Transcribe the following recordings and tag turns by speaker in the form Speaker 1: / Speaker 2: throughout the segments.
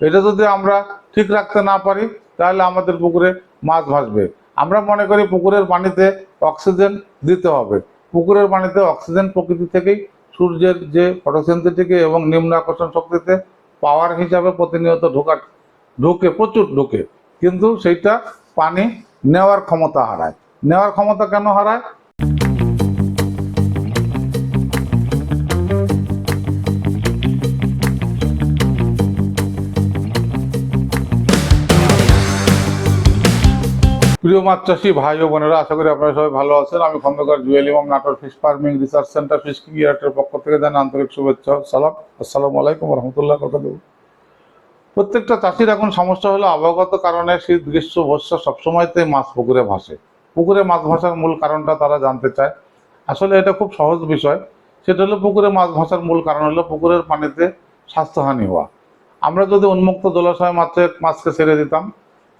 Speaker 1: এটা যদি আমরা ঠিক রাখতে না পারি, তাহলে আমাদের পুকুরে মাছ ভাসবে। আমরা মনে করি পুকুরের পানিতে অক্সিজেন দিতে হবে। পুকুরের পানিতে অক্সিজেন প্রকৃতি থেকেই, সূর্যের যে ফটোসিনথেটিকে এবং নিম্ন আকর্ষণ শক্তিতে পাওয়ার হিসাবে প্রতিনিয়ত ঢোকা, ঢোকে, প্রচুর ঢোকে। কিন্তু সেইটা পানি নেওয়ার ক্ষমতা হারায়। নেওয়ার ক্ষমতা কেন হারায়? প্রিয় মাছ চাষি ভাই ও বোনেরা, আশা করি আপনারা সবাই ভালো আছেন। আমি Khandakar Jewel Imam, Natore fish farming research centre fish কিয়ারের পক্ষ থেকে জানাই আন্তরিক শুভেচ্ছা সালাম। আসসালামু আলাইকুম রহমতুল্লাহ কাকাদু প্রত্যেকটা চাষির এখন সমস্যা হলো আবহাওয়াগত কারণে শীত, গ্রীষ্ম, বর্ষা সবসময়তে মাছ পুকুরে ভাসে। পুকুরে মাছ ভাসার মূল কারণটা তারা জানতে চায়। আসলে এটা খুব সহজ বিষয়। সেটা হলো পুকুরে মাছ ভাসার মূল কারণ হলো পুকুরের পানিতে স্বাস্থ্যহানি হওয়া। আমরা যদি উন্মুক্ত জলাশয় মাছে মাছকে ছেড়ে দিতাম,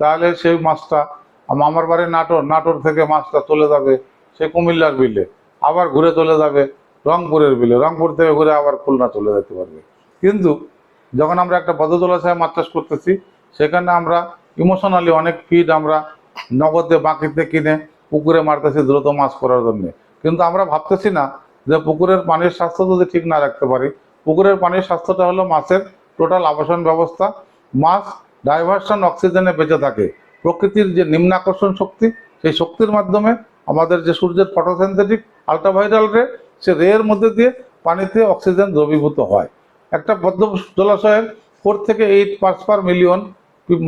Speaker 1: তাহলে সেই মাছটা আমার বাড়ি নাটোর নাটোর থেকে মাছটা চলে যাবে সে কুমিল্লার বিলে, আবার ঘুরে চলে যাবে রংপুরের বিলে। রংপুর থেকে ঘুরে আবার খুলনা চলে যেতে পারবে। কিন্তু যখন আমরা একটা বদ্ধ জলাশয়ে মাছ চাষ করতেছি, সেখানে আমরা ইমোশনালি অনেক ফিড আমরা নগদে বাকিতে কিনে পুকুরে মারতেছি দ্রুত মাছ করার জন্যে। কিন্তু আমরা ভাবতেছি না যে পুকুরের পানির স্বাস্থ্য যদি ঠিক না রাখতে পারি, পুকুরের পানির স্বাস্থ্যটা হলো মাছের টোটাল আবাসন ব্যবস্থা, মাছ ডাইভারশন অক্সিজেনে বেঁচে থাকে। প্রকৃতির যে নিম্নাকর্ষণ শক্তি, সেই শক্তির মাধ্যমে আমাদের যে সূর্যের ফটোসিনথেটিক আলট্রাভাইরাল রে সে রের মধ্যে দিয়ে পানিতে অক্সিজেন দ্রবীভূত হয়। একটা বদ্ধ জলাশয়ের ফোর থেকে এইট পার্টস পার মিলিয়ন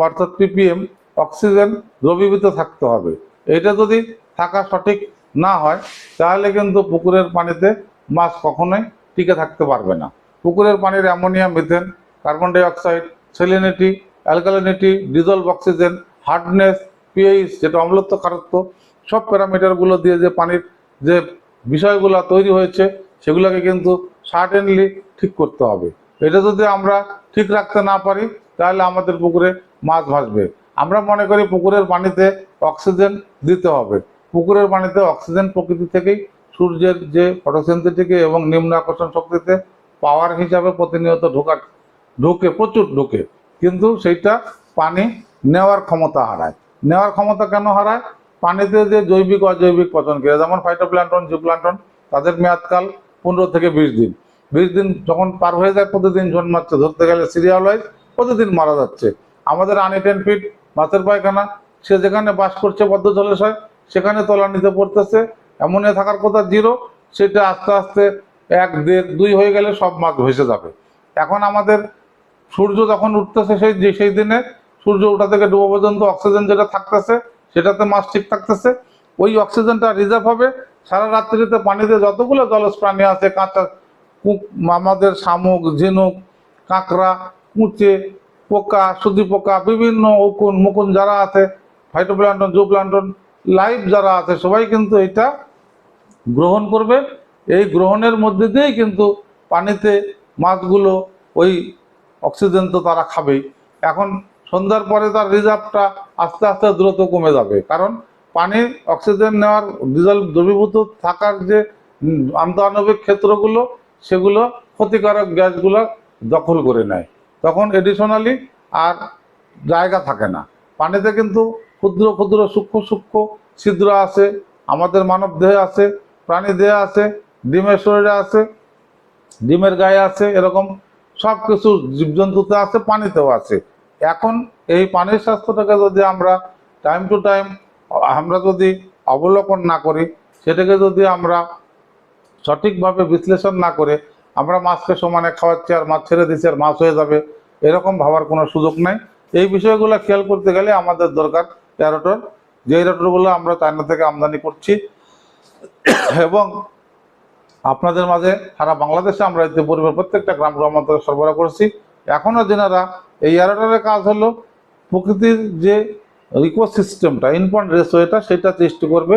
Speaker 1: অর্থাৎ পিপিএম অক্সিজেন দ্রবীভূত থাকতে হবে। এটা যদি থাকা সঠিক না হয়, তাহলে কিন্তু পুকুরের পানিতে মাছ কখনোই টিকে থাকতে পারবে না। পুকুরের পানির ammonia, methane, carbon dioxide salinity alkalinity dissolved oxygen hardness pH যেটা অম্লত্ব খারত্ব, সব প্যারামিটারগুলো দিয়ে যে পানির যে বিষয়গুলো তৈরি হয়েছে, সেগুলোকে কিন্তু সার্টেনলি ঠিক করতে হবে। এটা যদি আমরা ঠিক রাখতে না পারি, তাহলে আমাদের পুকুরে মাছ ভাসবে। আমরা মনে করি পুকুরের পানিতে অক্সিজেন দিতে হবে। পুকুরের পানিতে অক্সিজেন প্রকৃতি থেকেই সূর্যের যে ফটোসিনথেটিকে এবং নিম্ন আকর্ষণ শক্তিতে পাওয়ার হিসাবে প্রতিনিয়ত ঢোকা ঢোকে, প্রচুর ঢোকে। কিন্তু সেইটা পানি নেওয়ার ক্ষমতা হারায়। নেওয়ার ক্ষমতা কেন হারায়? পানিতে যে জৈবিক, অজৈবিক পচন ক্রিয়া, যেমন ফাইটোপ্ল্যান্টন জুপ্ল্যান্টন তাদের মেয়াদকাল পনেরো থেকে বিশ দিন। বিশ দিন যখন পার হয়ে যায়, প্রতিদিন জন্মাচ্ছে ধরতে গেলে সিরিয়াল ওয়াইজ প্রতিদিন মারা যাচ্ছে। আমাদের আনইটেন ফিট মাছের পায়খানা, সে যেখানে বাস করছে বদ্ধ জলাশয় সেখানে তলানিতে পড়তেছে। এমনই থাকার কথা জিরো। সেটা আস্তে আস্তে এক, দেড়, দুই হয়ে গেলে সব মাছ ভেসে যাবে। এখন আমাদের সূর্য যখন উঠতেছে সেই সেই দিনে সূর্য ওঠা থেকে ডুবো পর্যন্ত অক্সিজেন যেটা থাকতেছে, সেটাতে মাছ ঠিক থাকতেছে। ওই অক্সিজেনটা রিজার্ভ হবে। সারা রাত্রিতে পানিতে যতগুলো জলজ প্রাণী আছে, কাঁচা কুক আমাদের শামুক, ঝিনুক, কাঁকড়া, কুঁচে, পোকা সুদি পোকা, বিভিন্ন উকুন মুকুন যারা আছে ফাইটোপ্ল্যান্টন জুপ্ল্যান্টন লাইভ যারা আছে, সবাই কিন্তু এটা গ্রহণ করবে। এই গ্রহণের মধ্যে দিয়েই কিন্তু পানিতে মাছগুলো, ওই অক্সিজেন তো তারা খাবেই। এখন সন্ধ্যার পরে তার রিজার্ভটা আস্তে আস্তে দ্রুত কমে যাবে। কারণ পানির অক্সিজেন নেওয়ার ডিজেল দ্রবীভূত থাকার যে আন্তঃআণবিক ক্ষেত্রগুলো, সেগুলো ক্ষতিকারক গ্যাসগুলো দখল করে নেয়। তখন এডিশনালি আর জায়গা থাকে না। পানিতে কিন্তু ক্ষুদ্র ক্ষুদ্র সূক্ষ্ম সূক্ষ্ম ছিদ্র আছে, আমাদের মানব দেহে আছে, প্রাণী দেহে আছে, ডিমের শরীরে আছে, ডিমের গায়ে আছে, এরকম সব কিছু জীবজন্তুতে আছে, পানিতেও আছে। এখন এই পানির স্বাস্থ্যটাকে যদি আমরা টাইম টু টাইম আমরা যদি অবলোকন না করি, সেটাকে যদি আমরা সঠিকভাবে বিশ্লেষণ না করে, আমরা মাছকে সমানে খাওয়াচ্ছি আর মাছ ছেড়ে দিচ্ছি আর মাছ হয়ে যাবে, এরকম ভাবার কোনো সুযোগ নেই। এই বিষয়গুলো খেয়াল করতে গেলে আমাদের দরকার এরোটর যে এরোটরগুলো আমরা চায়না থেকে আমদানি করছি, এবং আপনাদের মাঝে সারা বাংলাদেশে আমরা ইতিপূর্বে প্রত্যেকটা গ্রাম গ্রামান্তরে সরবরাহ করেছি। এখনও যেনারা এই এরোটরের কাজ হলো প্রকৃতির যে ইকোসিস্টেমটা ইনপয়েন্ট রেসোয়েটা সেটা সৃষ্টি করবে,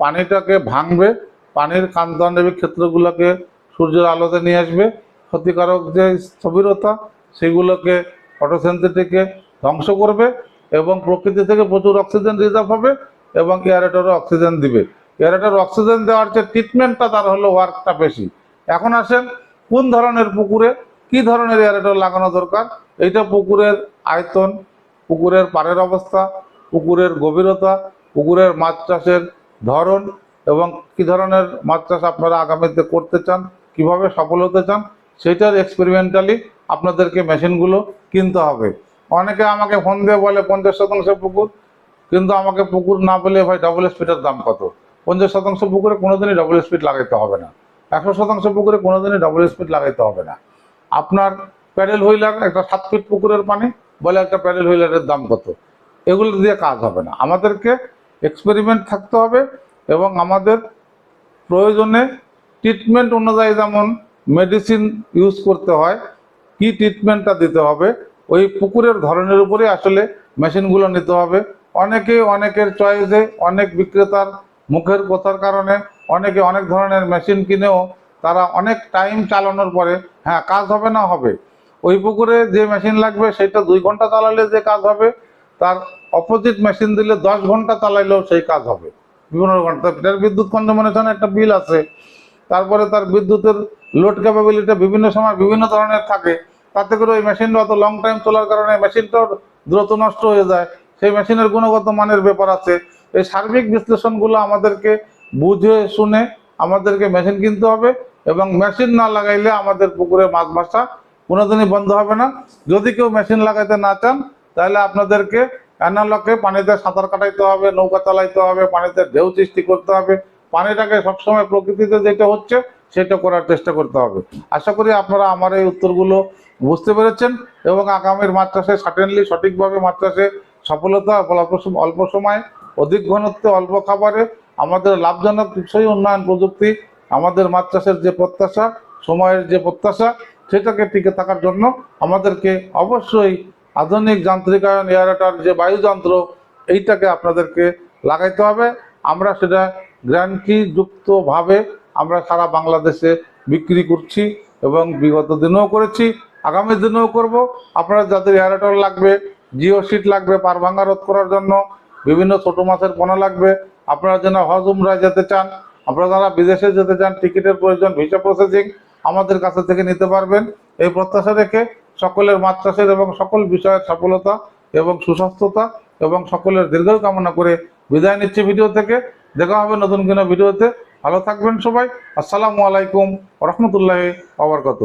Speaker 1: পানিটাকে ভাঙবে, পানির কান্তআণবিক ক্ষেত্রগুলোকে সূর্যের আলোতে নিয়ে আসবে, ক্ষতিকারক যে স্থবিরতা, সেগুলোকে ফটোসেন্থেটিকে ধ্বংস করবে এবং প্রকৃতি থেকে প্রচুর অক্সিজেন রিজার্ভ হবে এবং এয়ারেটরও অক্সিজেন দিবে। এয়ারেটর অক্সিজেন দেওয়ার যে ট্রিটমেন্টটা তার হলো ওয়ার্কটা বেশি। এখন আসেন কোন ধরনের পুকুরে কি ধরনের এয়ারেটর লাগানো দরকার? এইটা পুকুরের আয়তন, পুকুরের পাড়ের অবস্থা, পুকুরের গভীরতা, পুকুরের মাছ চাষের ধরন এবং কি ধরনের মাছ চাষ আপনারা আগামীতে করতে চান, কীভাবে সফল হতে চান, সেটার এক্সপেরিমেন্টালি আপনাদেরকে মেশিনগুলো কিনতে হবে। অনেকে আমাকে ফোন দিয়ে বলে, পঞ্চাশ শতাংশ পুকুর? কিন্তু আমাকে পুকুর না পেলে ভাই ডাবল স্পিডের দাম কত? পঞ্চাশ শতাংশ পুকুরে কোনোদিনই ডাবল স্পিড লাগাইতে হবে না। একশো শতাংশ পুকুরে কোনোদিনই ডাবল স্পিড লাগাইতে হবে না। আপনার প্যাডেল হুইলার একটা সাত ফিট পুকুরের পানি, বলে একটা প্যাডেল হুইলারের দাম কত? এগুলো দিয়ে কাজ হবে না। আমাদেরকে এক্সপেরিমেন্ট থাকতে হবে এবং আমাদের প্রয়োজনে ট্রিটমেন্ট অনুযায়ী যেমন মেডিসিন ইউজ করতে হয়, কি ট্রিটমেন্টটা দিতে হবে, ওই পুকুরের ধরনের উপরে আসলে মেশিনগুলো নিতে হবে। অনেকে অনেকের চয়েসে অনেক বিক্রেতার মুখের কথার কারণে অনেকে অনেক ধরনের মেশিন কিনেও তারা অনেক টাইম চালানোর পরে হ্যাঁ কাজ হবে না হবে। ওই পুকুরে যে মেশিন লাগবে সেটা দুই ঘণ্টা চালালে যে কাজ হবে, তার অপোজিট মেশিন দিলে দশ ঘণ্টা চালাইলেও সেই কাজ হবে। বিভিন্ন ঘণ্টা। এটার বিদ্যুৎ কনজমেশন একটা বিল আছে। তারপরে তার বিদ্যুতের লোড ক্যাপাবিলিটি বিভিন্ন সময় বিভিন্ন ধরনের থাকে। তাতে করে ওই মেশিনটা অত লং টাইম চলার কারণে মেশিনটাও দ্রুত নষ্ট হয়ে যায়। সেই মেশিনের গুণগত মানের ব্যাপার আছে। এই সার্বিক বিশ্লেষণগুলো আমাদেরকে বুঝে শুনে আমাদেরকে মেশিন কিনতে হবে। এবং মেশিন না লাগাইলে আমাদের পুকুরে মাছ ভাষা কোনোদিনই বন্ধ হবে না। যদি কেউ মেশিন লাগাইতে না চান, তাহলে আপনাদেরকে অ্যানালকে পানিতে সাঁতার কাটাইতে হবে, নৌকা চালাইতে হবে, পানিতে ঢেউ সৃষ্টি করতে হবে। পানিটাকে সবসময় প্রকৃতিতে যেটা হচ্ছে, সেটা করার চেষ্টা করতে হবে। আশা করি আপনারা আমার এই উত্তরগুলো বুঝতে পেরেছেন এবং আগামীর চাষে সার্টেনলি সঠিকভাবে চাষে সফলতা অল্প সম- অল্প সময়ে, অধিক ঘনত্বে, অল্প খাবারে আমাদের লাভজনক উন্নয়ন প্রযুক্তি আমাদের চাষের যে প্রত্যাশা, সময়ের যে প্রত্যাশা, সেটাকে টিকে থাকার জন্য আমাদেরকে অবশ্যই আধুনিক যান্ত্রিকায়ন এয়ারেটার যে বায়ুযন্ত্র, এইটাকে আপনাদেরকে লাগাইতে হবে। আমরা সেটা গ্যারান্টিযুক্তভাবে আমরা সারা বাংলাদেশে বিক্রি করছি এবং বিগত দিনেও করেছি, আগামী দিনেও করব। আপনারা যাদের এয়ারেটর লাগবে, জিও সিট লাগবে, পার ভাঙা রোধ করার জন্য, বিভিন্ন ছোট মাছের পোনা লাগবে, আপনারা যেন হজ উমরায় যেতে চান আপনারা যারা বিদেশে যেতে চান, টিকিটের প্রয়োজন ভিসা প্রসেসিং আমাদের কাছে থেকে নিতে পারবেন। এই প্রত্যাশা রেখে সকলের চাষের এবং সকল বিষয়ের সফলতা এবং সুস্বাস্থ্যতা এবং সকলের দীর্ঘ কামনা করে বিদায় নিচ্ছি ভিডিও থেকে। দেখা হবে নতুন কোনো ভিডিওতে। ভালো থাকবেন সবাই। আসসালামু আলাইকুম রহমতুল্লাহ আবরকাত